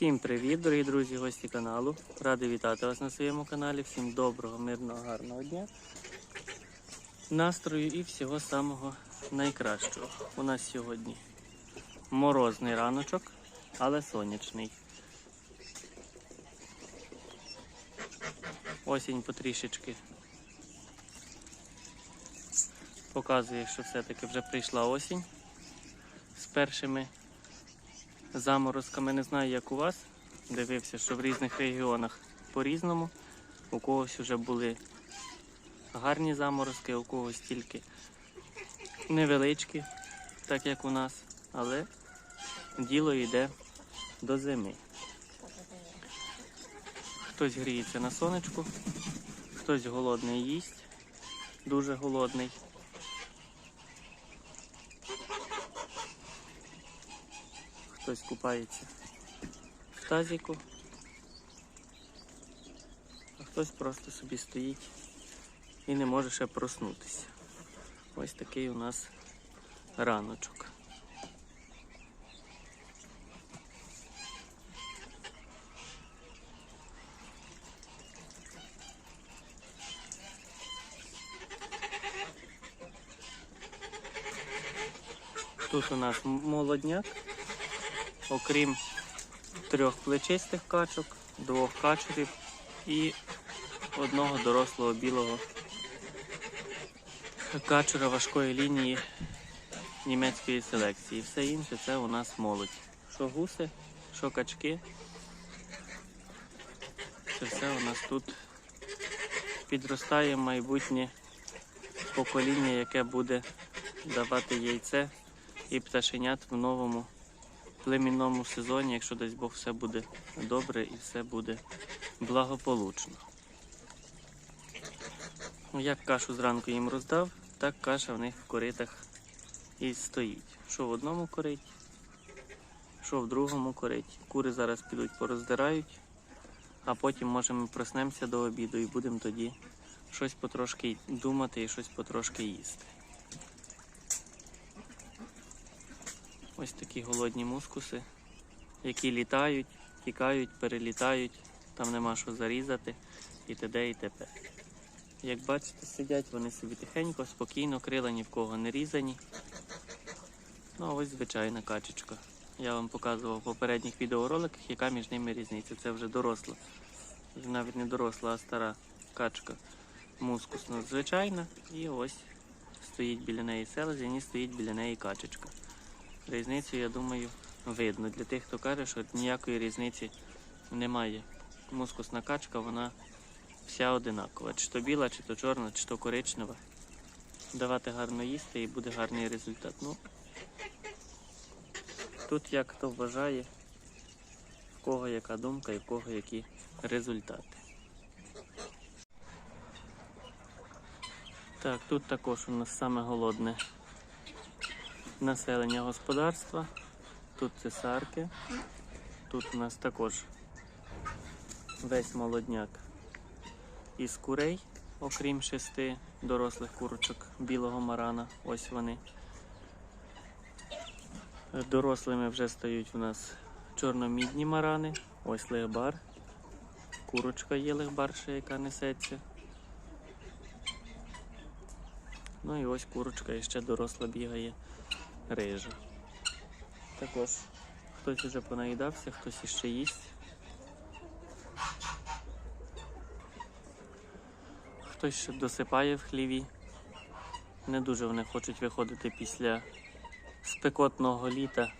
Всім привіт, дорогі друзі, гості каналу. Радий вітати вас на своєму каналі. Всім доброго, мирного, гарного дня. Настрою і всього самого найкращого. У нас сьогодні морозний раночок, але сонячний. Осінь потрішечки показує, що все-таки вже прийшла осінь з першими заморозками. Не знаю, як у вас. Дивився, що в різних регіонах по-різному. У когось вже були гарні заморозки, у когось тільки невеличкі, так як у нас. Але діло йде до зими. Хтось гріється на сонечку, хтось голодний їсть, дуже голодний. Хтось купається в тазіку, а хтось просто собі стоїть і не може ще проснутися. Ось такий у нас раночок. Тут у нас молодняк, окрім трьох плечистих качок, двох качурів і одного дорослого білого качура важкої лінії німецької селекції. Все інше це у нас молодь. Що гуси, що качки. Це все у нас тут підростає майбутнє покоління, яке буде давати яйце і пташенят в новому племінному сезоні, якщо десь Бог все буде добре і все буде благополучно. Ну, Як кашу зранку їм роздав, так каша в них в коритах і стоїть. Що в одному кориті, що в другому кориті. Кури зараз підуть пороздирають, а потім може ми проснемося до обіду і будемо тоді щось потрошки думати і щось потрошки їсти. Ось такі голодні мускуси, які літають, тікають, перелітають, там нема що зарізати і т.д. і т.п. Як бачите, сидять вони собі тихенько, спокійно, крила ні в кого не різані. Ну а ось звичайна качечка. Я вам показував в попередніх відеороликах, яка між ними різниця. Це вже доросла, навіть не доросла, а стара качка мускусна звичайна. І ось стоїть біля неї селезень і стоїть біля неї качечка. Різницю, я думаю, видно. Для тих, хто каже, що ніякої різниці немає. Мускусна качка, вона вся одинакова. Чи то біла, чи то чорна, чи то коричнева. Давати гарно їсти і буде гарний результат. Ну, тут як хто вважає, в кого яка думка і в кого які результати. Так, тут також у нас саме голодне населення господарства. Тут цесарки. Тут у нас також весь молодняк із курей, окрім шести дорослих курочок білого марана. Ось вони. Дорослими вже стають у нас чорномідні марани. Ось легбар. Курочка є легбарша, яка несеться. Ну і ось курочка іще доросла бігає рижа. Також хтось вже понаїдався, хтось іще їсть. Хтось ще досипає в хліві. Не дуже вони хочуть виходити після спекотного літа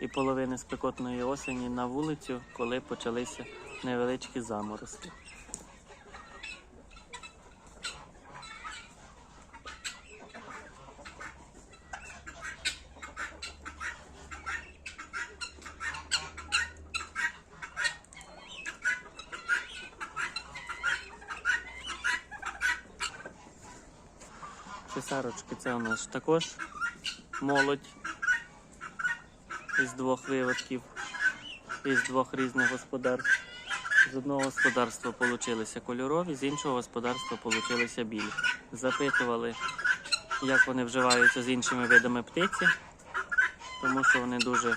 і половини спекотної осені на вулицю, коли почалися невеличкі заморозки. Писарочки це у нас також молодь із двох виводків, із двох різних господарств. З одного господарства получилися кольорові, з іншого господарства получилися білі. Запитували, як вони вживаються з іншими видами птиці, тому що вони дуже е,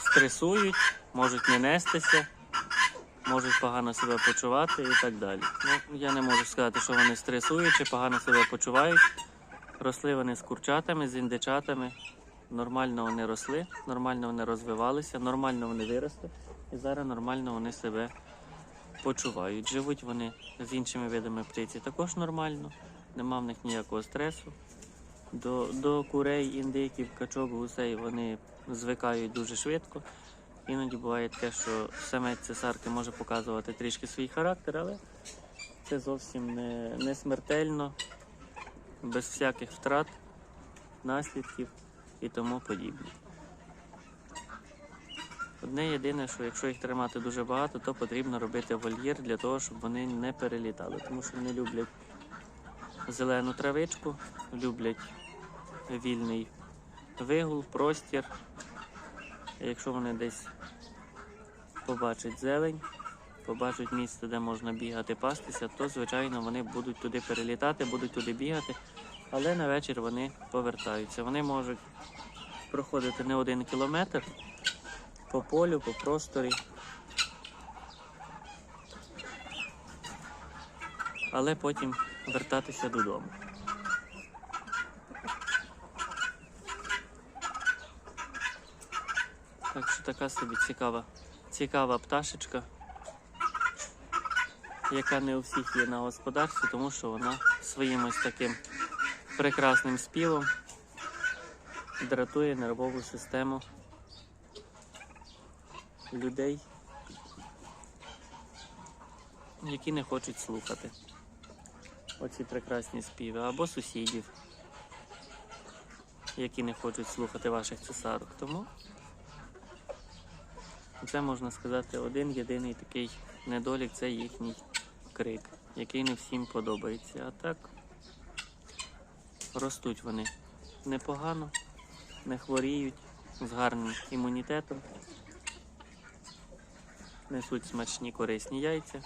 стресують можуть не нестися, можуть погано себе почувати і так далі. Ну, я не можу сказати, що вони стресують чи погано себе почувають. Росли вони з курчатами, з індичатами. Нормально вони росли, нормально вони розвивалися, нормально вони виросли. І зараз нормально вони себе почувають. Живуть вони з іншими видами птиці також нормально, нема в них ніякого стресу. До, до курей, індиків, качок, гусей вони звикають дуже швидко. Іноді буває таке, що самець цесарки може показувати трішки свій характер, але це зовсім не, не смертельно, без всяких втрат, наслідків і тому подібне. Одне єдине, що якщо їх тримати дуже багато, то потрібно робити вольєр для того, щоб вони не перелітали, тому що вони люблять зелену травичку, люблять вільний вигул, простір. Якщо вони десь побачать зелень, побачать місце, де можна бігати, пастися, то звичайно вони будуть туди перелітати, будуть туди бігати, але на вечір вони повертаються. Вони можуть проходити не один кілометр по полю, по просторі. Але потім вертатися додому. Так що така собі цікава, цікава пташечка, яка не у всіх є на господарстві, тому що вона своїм ось таким прекрасним співом дратує нервову систему людей, які не хочуть слухати оці прекрасні співи, або сусідів, які не хочуть слухати ваших цесарок. Тому це можна сказати один єдиний такий недолік це їхній крик, який не всім подобається. А так ростуть вони непогано, не хворіють, з гарним імунітетом, несуть смачні корисні яйця.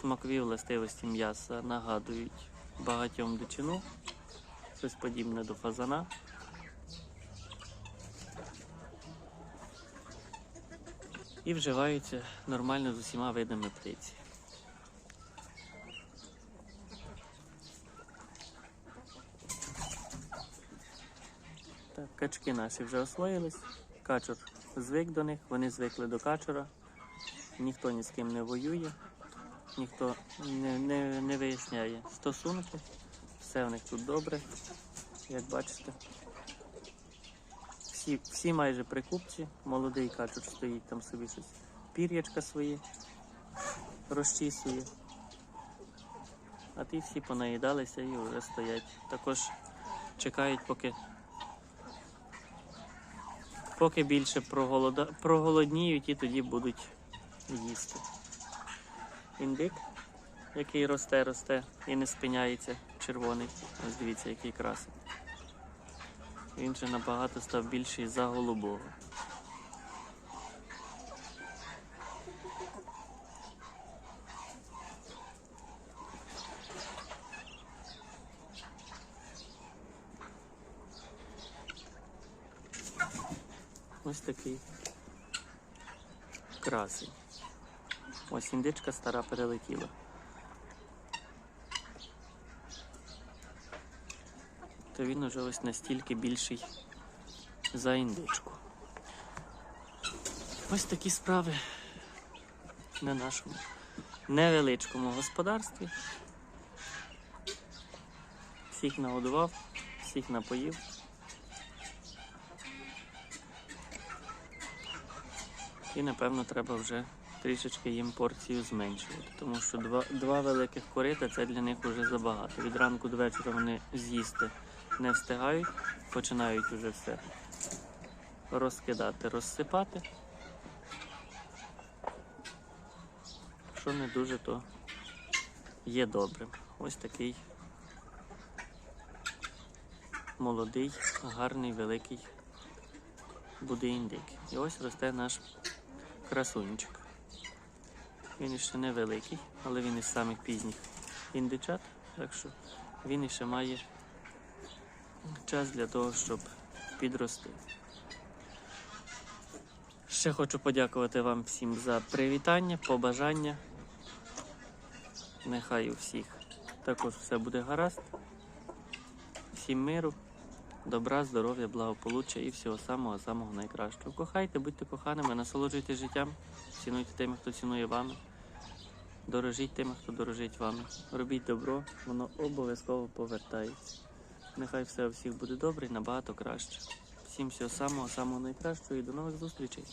Смакові властивості м'яса нагадують багатьом дичину, щось подібне до фазана. І вживаються нормально з усіма видами птиці. Так, качки наші вже освоїлись. Качур звик до них, вони звикли до качура. Ніхто ні з ким не воює, ніхто не, не, не виясняє стосунки. Все в них тут добре, як бачите. Всі, всі майже прикупці, молодий качур стоїть там собі щось. Пір'ячка свої розчісує. А ті всі понаїдалися і вже стоять. Також чекають, поки, поки більше проголода... проголодніють і тоді будуть їсти. Індик, який росте, росте і не спиняється, червоний. Ось дивіться, який красивий. Він же набагато став більший за голубого. Ось такий красень. Ось індичка стара перелетіла. То він уже ось настільки більший за індичку. Ось такі справи на нашому невеличкому господарстві. Всіх нагодував, всіх напоїв. І напевно треба вже трішечки їм порцію зменшувати, тому що два, два великих корита це для них вже забагато. Від ранку до вечора вони з'їсти не встигають, починають вже все розкидати, розсипати. Що не дуже, то є добрим. Ось такий молодий, гарний, великий буде індик. І ось росте наш красунчик. Він іще невеликий, але він із самих пізніх індичат, так що він іще має час для того, щоб підрости. Ще хочу подякувати вам всім за привітання, побажання. Нехай у всіх також все буде гаразд. Всім миру, добра, здоров'я, благополуччя і всього самого самого найкращого. Кохайте, будьте коханими, насолоджуйтесь життям, цінуйте тими, хто цінує вами. Дорожіть тими, хто дорожить вами. Робіть добро, воно обов'язково повертається. Нехай все у всіх буде добре і набагато краще. Всім всього самого самого найкращого і до нових зустрічей.